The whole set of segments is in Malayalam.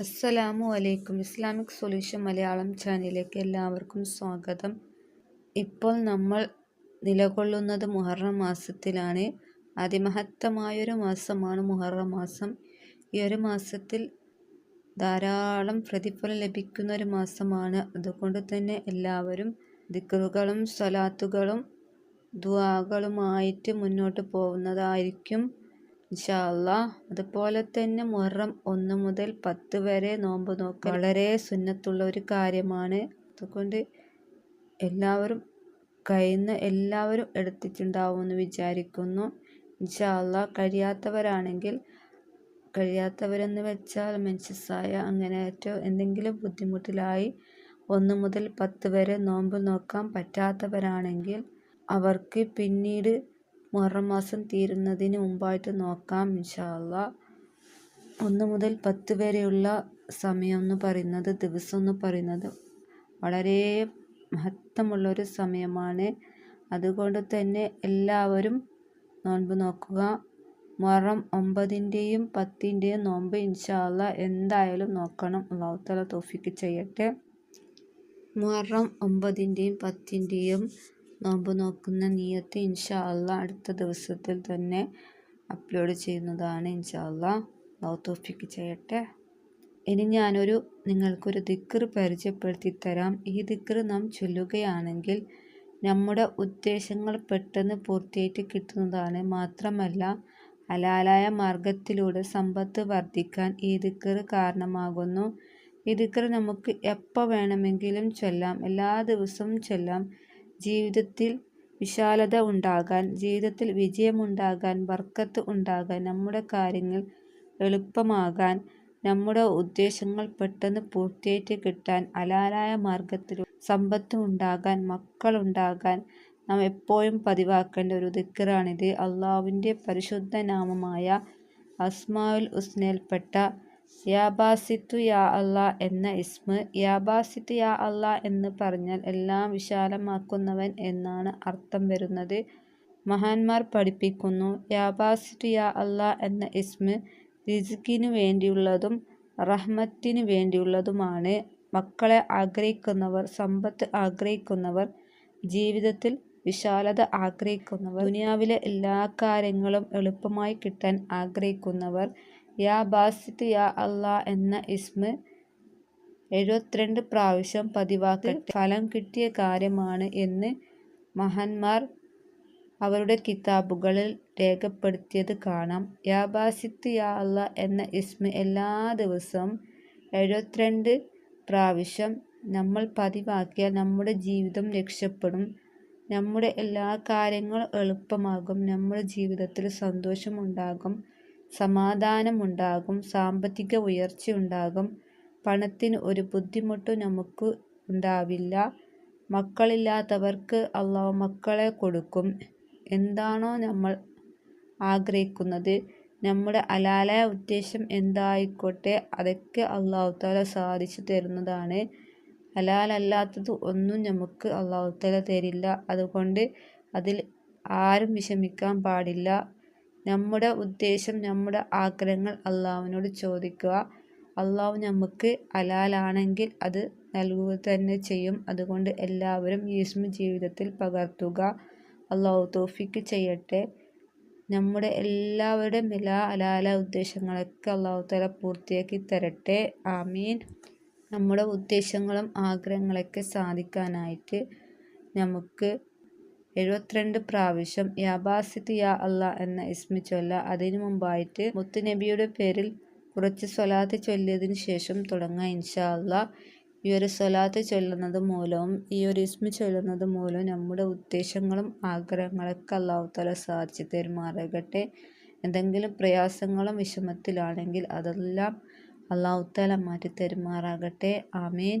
അസ്സലാമു അലൈക്കും. ഇസ്ലാമിക് സൊല്യൂഷൻ മലയാളം ചാനലിലേക്ക് എല്ലാവർക്കും സ്വാഗതം. ഇപ്പോൾ നമ്മൾ നിലകൊള്ളുന്നത് മുഹറം മാസത്തിലാണ്. അതിമഹത്തമായൊരു മാസമാണ് മുഹറം മാസം. ഈ ഒരു മാസത്തിൽ ധാരാളം പ്രതിഫലം ലഭിക്കുന്ന ഒരു മാസമാണ്. അതുകൊണ്ട് തന്നെ എല്ലാവരും ദിക്റുകളും സ്വലാത്തുകളും ദുവാകളുമായിട്ട് മുന്നോട്ട് പോകുന്നതായിരിക്കും. ഇൻഷാ അല്ലാഹ് അതുപോലെ തന്നെ മുഹറം ഒന്ന് മുതൽ പത്ത് വരെ നോമ്പ് നോക്ക വളരെ സുന്നത്തുള്ള ഒരു കാര്യമാണ്. അതുകൊണ്ട് എല്ലാവരും കഴിയുന്ന എല്ലാവരും എടുത്തിട്ടുണ്ടാവുമെന്ന് വിചാരിക്കുന്നു. ഇൻഷാ അല്ലാഹ് കഴിയാത്തവരാണെങ്കിൽ കഴിയാത്തവരെന്ന് വെച്ചാൽ മെൻസസ്സായ അങ്ങനെ ഏറ്റവും എന്തെങ്കിലും ബുദ്ധിമുട്ടിലായി ഒന്ന് മുതൽ പത്ത് വരെ നോമ്പ് നോക്കാൻ പറ്റാത്തവരാണെങ്കിൽ അവർക്ക് പിന്നീട് മുഹറം മാസം തീരുന്നതിന് മുമ്പായിട്ട് നോക്കാം ഇൻഷാ ഒന്ന് മുതൽ പത്ത് വരെയുള്ള സമയം എന്ന് പറയുന്നത് ദിവസം എന്ന് പറയുന്നത് വളരെ മഹത്വമുള്ളൊരു സമയമാണ്. അതുകൊണ്ട് തന്നെ എല്ലാവരും നോൻപ് നോക്കുക. മുഹറം ഒമ്പതിന്റെയും പത്തിന്റെയും നോമ്പ് ഇൻഷാല്ല എന്തായാലും നോക്കണം. അള്ളാഹുത്തല തൗഫീക്ക് ചെയ്യട്ടെ. മുഹറം ഒമ്പതിന്റെയും പത്തിന്റെയും നോമ്പ് നോക്കുന്ന നിയത്ത് ഇൻഷാ അല്ലാഹ് അടുത്ത ദിവസത്തിൽ തന്നെ അപ്ലോഡ് ചെയ്യുന്നതാണ് ഇൻഷാ അല്ലാഹ് അള്ളാഹു ചെയ്യട്ടെ. ഇനി ഞാനൊരു നിങ്ങൾക്കൊരു ദിക്കർ പരിചയപ്പെടുത്തി തരാം. ഈ ദിക്കർ നാം ചൊല്ലുകയാണെങ്കിൽ നമ്മുടെ ഉദ്ദേശങ്ങൾ പെട്ടെന്ന് പൂർത്തിയായിട്ട് കിട്ടുന്നതാണ്. മാത്രമല്ല ഹലാലായ മാർഗത്തിലൂടെ സമ്പത്ത് വർദ്ധിക്കാൻ ഈ ദിക്കർ കാരണമാകുന്നു. ഈ ദിക്ർ നമുക്ക് എപ്പോൾ വേണമെങ്കിലും ചൊല്ലാം. എല്ലാ ദിവസവും ചൊല്ലാം. ജീവിതത്തിൽ വിശാലത ഉണ്ടാകാൻ ജീവിതത്തിൽ വിജയമുണ്ടാകാൻ ബർക്കത്ത് ഉണ്ടാകാൻ നമ്മുടെ കാര്യങ്ങൾ എളുപ്പമാകാൻ നമ്മുടെ ഉദ്ദേശങ്ങൾ പെട്ടെന്ന് പൂർത്തിയായിട്ട് കിട്ടാൻ ഹലാലായ മാർഗത്തിൽ സമ്പത്ത് ഉണ്ടാകാൻ മക്കളുണ്ടാകാൻ നാം എപ്പോഴും പതിവാക്കേണ്ട ഒരു ദിക്റാണിത് അള്ളാവിന്റെ പരിശുദ്ധ നാമമായ അസ്മാഉൽ ഹുസ്നയിൽപ്പെട്ട യാ ബാസിത്തു യാ അല്ലാ എന്ന ഇസ്മ യാ ബാസിത്തു യാ അല്ലാ എന്ന് പറഞ്ഞാൽ എല്ലാം വിശാലമാക്കുന്നവൻ എന്നാണ് അർത്ഥം വരുന്നത്. മഹാന്മാർ പഠിപ്പിക്കുന്നു യാ ബാസിത്തു യാ അല്ലാ എന്ന ഇസ്മ റിസ്കിനു വേണ്ടിയുള്ളതും റഹ്മത്തിനു വേണ്ടിയുള്ളതുമാണ്. മക്കളെ ആഗ്രഹിക്കുന്നവർ സമ്പത്ത് ആഗ്രഹിക്കുന്നവർ ജീവിതത്തിൽ വിശാലത ആഗ്രഹിക്കുന്നവർ ദുനിയാവിലെ എല്ലാ കാര്യങ്ങളും എളുപ്പമായി കിട്ടാൻ ആഗ്രഹിക്കുന്നവർ യാ ബാസിത്ത് യാ അല്ലാ എന്ന ഇസ്മ എഴുപത്തിരണ്ട് പ്രാവശ്യം പതിവാക്കട്ടെ. ഫലം കിട്ടിയ കാര്യമാണ് എന്ന് മഹാന്മാർ അവരുടെ കിതാബുകളിൽ രേഖപ്പെടുത്തിയത് കാണാം. യാ ബാസിത്ത് യാ അല്ലാ എന്ന ഇസ്മ എല്ലാ ദിവസവും എഴുപത്തിരണ്ട് പ്രാവശ്യം നമ്മൾ പതിവാക്കിയാൽ നമ്മുടെ ജീവിതം രക്ഷപ്പെടും. നമ്മുടെ എല്ലാ കാര്യങ്ങളും എളുപ്പമാകും. നമ്മുടെ ജീവിതത്തിൽ സന്തോഷമുണ്ടാകും. സമാധാനമുണ്ടാകും സാമ്പത്തിക ഉയർച്ചയുണ്ടാകും പണത്തിന് ഒരു ബുദ്ധിമുട്ട് നമുക്ക് ഉണ്ടാവില്ല. മക്കളില്ലാത്തവർക്ക് അള്ളാഹു മക്കളെ കൊടുക്കും. എന്താണോ നമ്മൾ ആഗ്രഹിക്കുന്നത്. നമ്മുടെ ഹലാലായ ഉദ്ദേശം എന്തായിക്കോട്ടെ അതൊക്കെ അള്ളാഹു താല സാധിച്ചു തരുന്നതാണ്. ഹലാലല്ലാത്തത് ഒന്നും നമുക്ക് അള്ളാഹു താല തരില്ല. അതുകൊണ്ട് അതിൽ ആരും വിഷമിക്കാൻ പാടില്ല. നമ്മുടെ ഉദ്ദേശം നമ്മുടെ ആഗ്രഹങ്ങൾ അള്ളാഹുവിനോട് ചോദിക്കുക. അള്ളാഹു നമുക്ക് ഹലാലാണെങ്കിൽ അത് നൽകുക തന്നെ ചെയ്യും. അതുകൊണ്ട് എല്ലാവരും യേശു ജീവിതത്തിൽ പകർത്തുക. അള്ളാഹു തോഫിക്ക് ചെയ്യട്ടെ. നമ്മുടെ എല്ലാവരുടെയും എല്ലാ ഹലാല ഉദ്ദേശങ്ങളൊക്കെ അള്ളാഹു തല പൂർത്തിയാക്കി തരട്ടെ. ആമീൻ. നമ്മുടെ ഉദ്ദേശങ്ങളും ആഗ്രഹങ്ങളൊക്കെ സാധിക്കാനായിട്ട് നമുക്ക് എഴുപത്തിരണ്ട് പ്രാവശ്യം യാബാസിത്ത് യാ അല്ലാ എന്ന ഇസ്മി ചൊല്ല അതിനു മുമ്പായിട്ട് മുത്തുനബിയുടെ പേരിൽ കുറച്ച് സ്വലാത്ത് ചൊല്ലിയതിന് ശേഷം തുടങ്ങാം ഇൻഷാ അള്ളാ. ഈ ഒരു സ്വലാത്ത് ചൊല്ലുന്നത് മൂലവും ഈ ഒരു ഇസ്മി ചൊല്ലുന്നത് മൂലവും നമ്മുടെ ഉദ്ദേശങ്ങളും ആഗ്രഹങ്ങളൊക്കെ അള്ളാഹു തല സാധിച്ചു തരുമാറാകട്ടെ. എന്തെങ്കിലും പ്രയാസങ്ങളും വിഷമത്തിലാണെങ്കിൽ അതെല്ലാം അള്ളാഹുത്തല തല മാറ്റി തരുമാറാകട്ടെ ആമീൻ.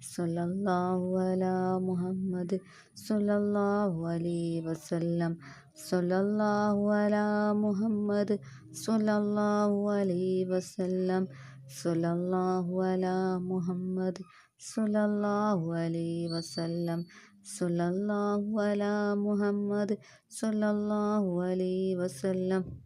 സൊല്ലാഹു അല മുഹമ്മദ് സൊല്ലാഹു അലൈ വസല്ലം. സൊല്ലാഹു അല മുഹമ്മദ് സൊല്ലാഹു അലൈ വസല്ലം. സൊല്ലാഹു അല മുഹമ്മദ് സൊല്ലാഹു അലൈ വസല്ലം. സൊല്ലാഹു അല മുഹമ്മദ് സൊല്ലാഹു അലൈ വസല്ലം.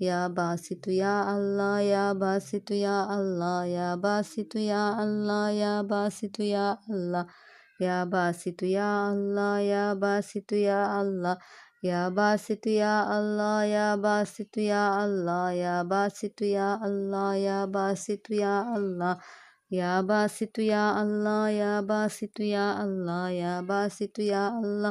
യാ ബാസിത്തു യാ അല്ലാ യാ ബാസിത്തു യാ അല്ലാ യാ ബാസിത്തു യാ അല്ലാ യാ ബാസിത്തു യാ അല്ലാ യാ ബാസിത്തു യാ അല്ലാ യാ ബാസിത്തു യാ അല്ലാ യാ ബാസിത്തു യാ അല്ലാ യാ ബാസിത്തു യാ അല്ലാ യാ ബാസിത്തു യാ അല്ലാ യാ ബാസിത്തു യാ അല്ലാ യാ ബാസിത്തു യാ അല്ലാ യാ ബാസിത്തു യാ അല്ലാ യാ ബാസിത്തു യാ അല്ലാ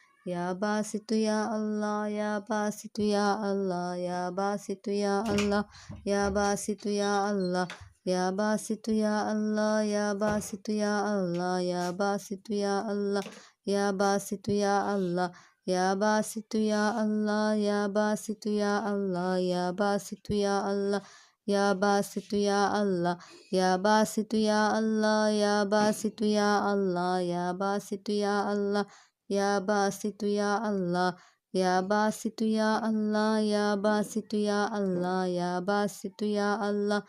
യാ ബാസിത്തു യാ അല്ലാ യാ ബാസിത്തു യാ അല്ലാ യാ ബാസിത്തു യാ അല്ലാ യാ ബാസിത്തു യാ അല്ലാ യാ ബാസിത്തു യാ അല്ലാ യാ ബാസിത്തു യാ അല്ലാ യാ ബാസിത്തു യാ അല്ലാ യാ ബാസിത്തു യാ അല്ലാ യാ ബാസിത്തു യാ അല്ലാ യാ ബാസിത്തു യാ അല്ലാ യാ ബാസിത്തു യാ അല്ലാ യാ ബാസിത്തു യാ അല്ലാ യാ ബാസിത്തു യാ അല്ലാ യാ ബാസിത്തു യാ അല്ലാ യാ ബാസിത്തു യാ അല്ലാ യാ ബാസിത്തു യാ അല്ലാ യാ ബാസിത്തു യാ അല്ലാ യാ ബാസിത്തു യാ അല്ലാ യാ ബാസിത്തു യാ അല്ലാ യാ ബാസിത്തു യാ അല്ലാ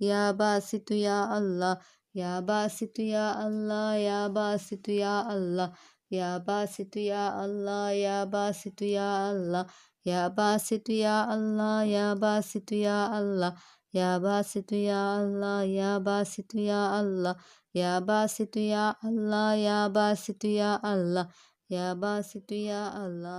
യാ ബാസിത്തു യാ അല്ലാ യാ ബാസിത്തു യാ അല്ലാ യാ ബാസിത്തു യാ അല്ലാ യാ ബാസിത്തു യാ അല്ലാ യാ ബാസിത്തു യാ അല്ലാ യാ ബാസിത്തു യാ അല്ലാ യാ ബാസിത്തു യാ അല്ലാ യാ ബാസിത്തു യാ അല്ലാ യാ ബാസിത്തു യാ അല്ലാ യാ ബാസിത്തു യാ അല്ലാ യാ ബാസിത്തു യാ അല്ലാ യാ ബാസിത്തു യാ അല്ലാ